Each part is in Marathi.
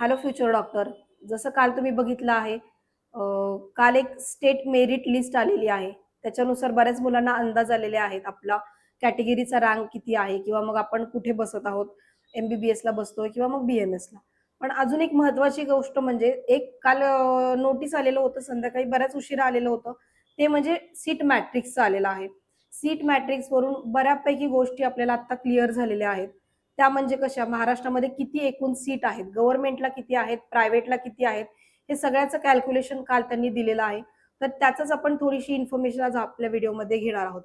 हॅलो फ्युचर डॉक्टर जसं काल तुम्ही बघितलं आहे काल एक स्टेट मेरिट लिस्ट आलेली आहे. त्याच्यानुसार बऱ्याच मुलांना अंदाज आलेले आहेत. आपला कॅटेगरीचा रँक किती आहे किंवा मग आपण कुठे बसत आहोत एमबीबीएस ला बसतोय किंवा मग बीएमएस ला. पण अजून एक महत्वाची गोष्ट म्हणजे एक काल नोटीस आलेलं होतं संध्याकाळी बऱ्याच उशिरा आलेलं होतं. ते म्हणजे सीट मॅट्रिक्सचं आलेलं आहे. सीट मॅट्रिक्स वरून बऱ्यापैकी गोष्टी आपल्याला आता क्लिअर झालेल्या आहेत. त्या म्हणजे कशा? महाराष्ट्रामध्ये किती एकूण सीट आहेत? गव्हर्नमेंटला किती आहेत? प्रायव्हेटला किती आहेत? हे सगळ्याचं कॅल्क्युलेशन काल त्यांनी दिलेलं आहे. तर त्याचंच आपण थोडीशी इन्फॉर्मेशन आज आपल्या व्हिडिओमध्ये घेणार आहोत.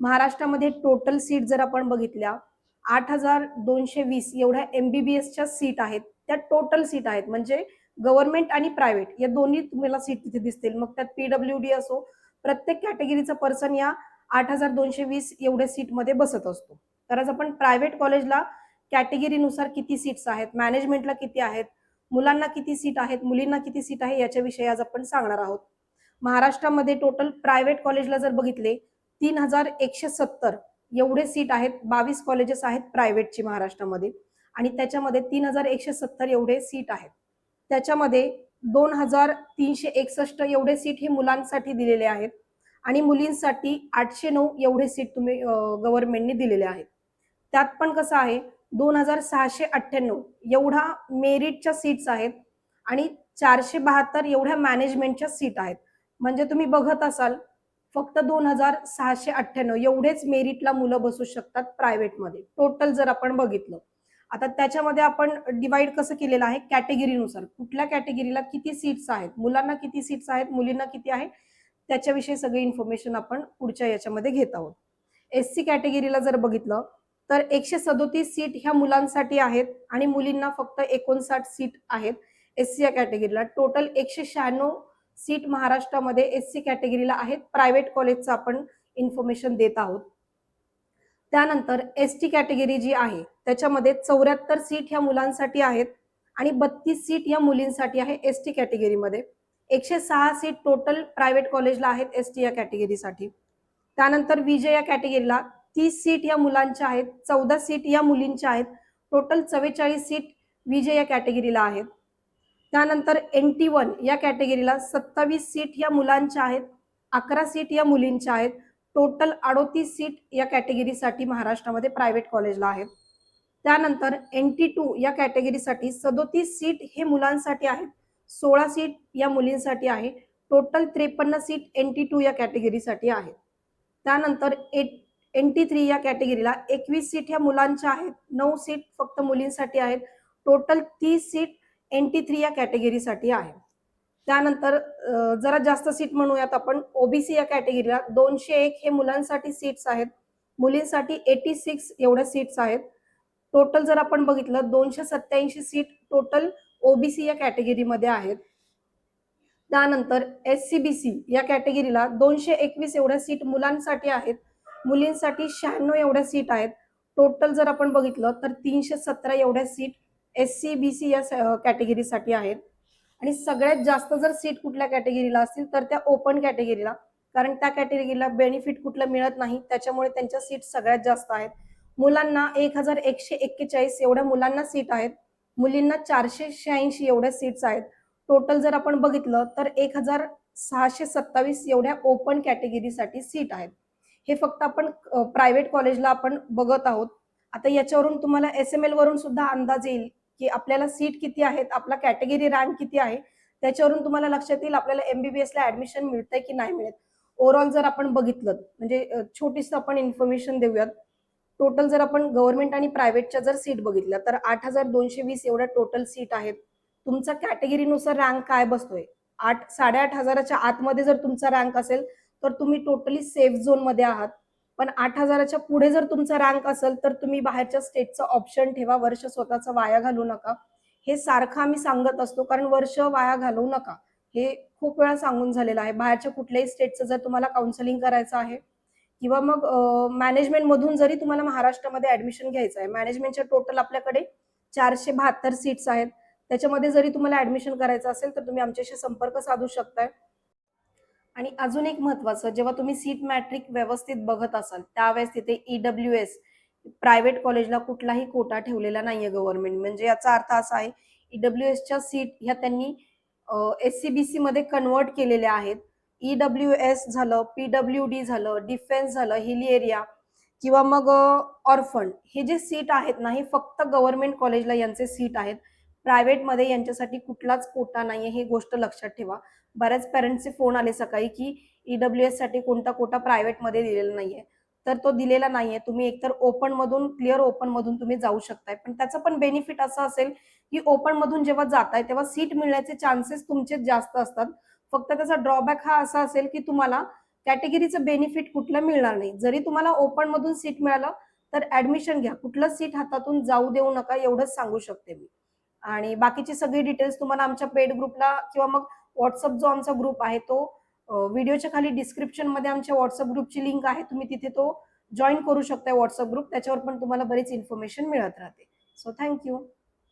महाराष्ट्रामध्ये टोटल सीट जर आपण बघितल्या आठ हजार दोनशे वीस एवढ्या एमबीबीएसच्या सीट आहेत. त्या टोटल सीट आहेत. म्हणजे गव्हर्नमेंट आणि प्रायव्हेट या दोन्ही तुम्हाला सीट तिथे दिसतील. मग त्यात पीडब्ल्यू डी असो प्रत्येक कॅटेगरीचा पर्सन या आठ हजार दोनशे वीस एवढ्या सीटमध्ये बसत असतो. तर आज आपण प्रायव्हेट कॉलेजला कॅटेगरीनुसार किती सीट्स आहेत मॅनेजमेंटला किती आहेत मुलांना किती सीट आहेत मुलींना किती सीट आहे याच्याविषयी आज आपण सांगणार आहोत. महाराष्ट्रामध्ये टोटल प्रायव्हेट कॉलेजला जर बघितले तीन हजार एकशे सत्तर एवढे सीट आहेत बावीस कॉलेजेस आहेत प्रायव्हेटची महाराष्ट्रामध्ये. आणि त्याच्यामध्ये तीन हजार एकशे सत्तर एवढे सीट आहेत. त्याच्यामध्ये दोन हजार तीनशे एकसष्ट एवढे सीट हे मुलांसाठी दिलेले आहेत. आणि मुलींसाठी आठशे नऊ एवढे सीट तुम्ही गव्हर्नमेंटने दिलेले आहेत. त्यात पण कसं आहे दोन हजार सहाशे अठ्ठ्याण्णव. एवढा मेरिटच्या सीट्स आहेत आणि चारशे बहात्तर एवढ्या मॅनेजमेंटच्या सीट आहेत. म्हणजे तुम्ही बघत असाल फक्त दोन हजार सहाशे अठ्ठ्याण्णव एवढेच मेरिटला मुलं बसू शकतात प्रायव्हेटमध्ये. टोटल जर आपण बघितलं आता त्याच्यामध्ये आपण डिवाइड कसं केलेलं आहे? कॅटेगरीनुसार कुठल्या कॅटेगरीला किती सीट्स आहेत? मुलांना किती सीट्स आहेत? मुलींना किती आहे त्याच्याविषयी सगळी इन्फॉर्मेशन आपण पुढच्या याच्यामध्ये घेत आहोत. एस सी कॅटेगरीला जर बघितलं तर एकशे सदोतीस सीट ह्या मुलांसाठी आहेत आणि मुलींना फक्त एकोणसाठ सीट आहेत एस सी या कॅटेगरीला. टोटल एकशे शहाण्णव सीट महाराष्ट्रामध्ये एस सी कॅटेगरीला आहेत. प्रायव्हेट कॉलेजचं आपण इन्फॉर्मेशन देत आहोत. त्यानंतर एस टी कॅटेगरी जी आहे त्याच्यामध्ये चौऱ्याहत्तर सीट ह्या मुलांसाठी आहेत आणि बत्तीस सीट या मुलींसाठी आहे एस टी कॅटेगरीमध्ये. एकशे सहा सीट टोटल प्रायव्हेट कॉलेजला आहेत एस टी या कॅटेगरीसाठी. त्यानंतर विजय या कॅटेगरीला तीस सीट या मुलांच्या आहेत चौदा सीट या मुलींच्या आहेत. टोटल चव्वेचाळीस सीट विजय या कॅटेगरीला आहेत. त्यानंतर एन टी वन या कॅटेगरीला सत्तावीस सीट या मुलांच्या आहेत अकरा सीट या मुलींच्या आहेत. टोटल अडोतीस सीट या कॅटेगरीसाठी महाराष्ट्रामध्ये प्रायव्हेट कॉलेजला आहेत. त्यानंतर एन टी टू या कॅटेगरीसाठी सदोतीस सीट हे मुलांसाठी आहेत सोळा सीट या मुलींसाठी आहे. टोटल त्रेपन्न सीट एन टी टू या कॅटेगरीसाठी आहेत. त्यानंतर एट एन टी थ्री या कॅटेगरीला एकवीस सीट ह्या मुलांच्या आहेत. नऊ सीट फक्त मुलींसाठी आहेत. टोटल तीस सीट एन टी थ्री या कॅटेगरीसाठी आहे. त्यानंतर जरा जास्त सीट म्हणूयात आपण. ओबीसी या कॅटेगरीला दोनशे एक हे मुलांसाठी सीट्स आहेत. मुलींसाठी एटी सिक्स एवढ्या सीट्स आहेत. टोटल जर आपण बघितलं दोनशे सत्याऐंशी सीट टोटल ओबीसी या कॅटेगरीमध्ये आहेत. त्यानंतर एस सी बी सी या कॅटेगरीला दोनशे एकवीस एवढ्या सीट मुलांसाठी आहेत. मुलींसाठी शहाण्णव एवढ्या सीट आहेत. टोटल जर आपण बघितलं तर तीनशे सतरा एवढ्या seat S C B C या कॅटेगरीसाठी आहेत. आणि सगळ्यात जास्त जर सीट कुठल्या कॅटेगरीला असतील तर त्या ओपन कॅटेगरीला कारण त्या कॅटेगरीला बेनिफिट कुठलं मिळत नाही त्याच्यामुळे त्यांच्या सीट सगळ्यात जास्त आहेत. मुलांना एक हजार एकशे एक्केचाळीस एवढ्या मुलांना सीट आहेत. मुलींना चारशे शहाऐंशी एवढ्या सीट्स आहेत. टोटल जर आपण बघितलं तर एक हजार सहाशे सत्तावीस एवढ्या ओपन कॅटेगरीसाठी सीट आहेत. हे फक्त आपण प्रायव्हेट कॉलेजला आपण बघत आहोत. आता याच्यावरून तुम्हाला एस एम एल वरून सुद्धा अंदाज येईल की आपल्याला सीट किती आहेत आपला कॅटेगरी रँक किती आहे. त्याच्यावरून तुम्हाला लक्षात येईल आपल्याला एमबीबीएस ला ऍडमिशन मिळतंय की नाही मिळत. ओव्हरऑल जर आपण बघितलं म्हणजे छोटीस आपण इन्फॉर्मेशन देऊयात. टोटल जर आपण गव्हर्नमेंट आणि प्रायव्हेटच्या जर सीट बघितल्या तर आठ हजार दोनशे वीस एवढ्या टोटल सीट आहेत. तुमचा कॅटेगरीनुसार रँक काय बसतोय? आठ साडेआठ हजाराच्या आतमध्ये जर तुमचा रँक असेल तर तुम्ही टोटली सेफ झोनमध्ये आहात. पण आठ हजाराच्या पुढे जर तुमचा रँक असेल तर तुम्ही बाहेरच्या स्टेटचं ऑप्शन ठेवा. वर्ष स्वतःचं वाया घालू नका. हे सारखं आम्ही सांगत असतो कारण वर्ष वाया घालवू नका. हे खूप वेळा सांगून झालेलं आहे. बाहेरच्या कुठल्याही स्टेटचं जर तुम्हाला काउन्सिलिंग करायचं आहे किंवा मग मॅनेजमेंट मधून जरी तुम्हाला महाराष्ट्रामध्ये ऍडमिशन घ्यायचं आहे मॅनेजमेंटच्या टोटल आपल्याकडे चारशे बहात्तर सीट्स आहेत. त्याच्यामध्ये जरी तुम्हाला ऍडमिशन करायचं असेल तर तुम्ही आमच्याशी संपर्क साधू शकताय. आणि अजून एक महत्वाचं जेव्हा तुम्ही सीट मॅट्रिक व्यवस्थित बघत असाल त्यावेळेस तिथे ईडब्ल्यू एस प्रायव्हेट कॉलेजला कुठलाही कोटा ठेवलेला नाहीये गव्हर्नमेंट म्हणजे याचा अर्थ असा आहे ईडब्ल्यू एसच्या सीट ह्या त्यांनी एस सी बी सी मध्ये कन्वर्ट केलेल्या आहेत. ईडब्ल्यू एस झालं पीडब्ल्यू डी झालं डिफेन्स झालं हिली एरिया किंवा मग ऑर्फन हे जे सीट आहेत ना हे फक्त गव्हर्नमेंट कॉलेजला यांचे सीट आहेत. प्रायव्हेटमध्ये यांच्यासाठी कुठलाच कोटा नाहीये हे गोष्ट लक्षात ठेवा. बऱ्याच पॅरेंट्सचे फोन आले सकाळी की ईडब्ल्यू एससाठी कोणता कोटा प्रायव्हेटमध्ये दिलेला नाहीये. तर तो दिलेला नाहीये. तुम्ही एकतर ओपन मधून क्लिअर ओपन मधून तुम्ही जाऊ शकताय. पण त्याचा पण बेनिफिट असं असेल की ओपन मधून जेव्हा जाताय तेव्हा सीट मिळण्याचे चान्सेस तुमचे जास्त असतात. फक्त त्याचा ड्रॉबॅक हा असा असेल की तुम्हाला कॅटेगरीचं बेनिफिट कुठलं मिळणार नाही. जरी तुम्हाला ओपन मधून सीट मिळालं तर ऍडमिशन घ्या. कुठलं सीट हातातून जाऊ देऊ नका एवढंच सांगू शकते मी. आणि बाकीची सगळी डिटेल्स तुम्हाला आमच्या पेड ग्रुपला किंवा मग व्हॉट्सअप जो आमचा ग्रुप आहे तो व्हिडिओच्या खाली डिस्क्रिप्शनमध्ये आमच्या व्हॉट्सअप ग्रुपची लिंक आहे. तुम्ही तिथे तो जॉईन करू शकता व्हॉट्सअप ग्रुप त्याच्यावर पण तुम्हाला बरीच इन्फॉर्मेशन मिळत राहते. So thank you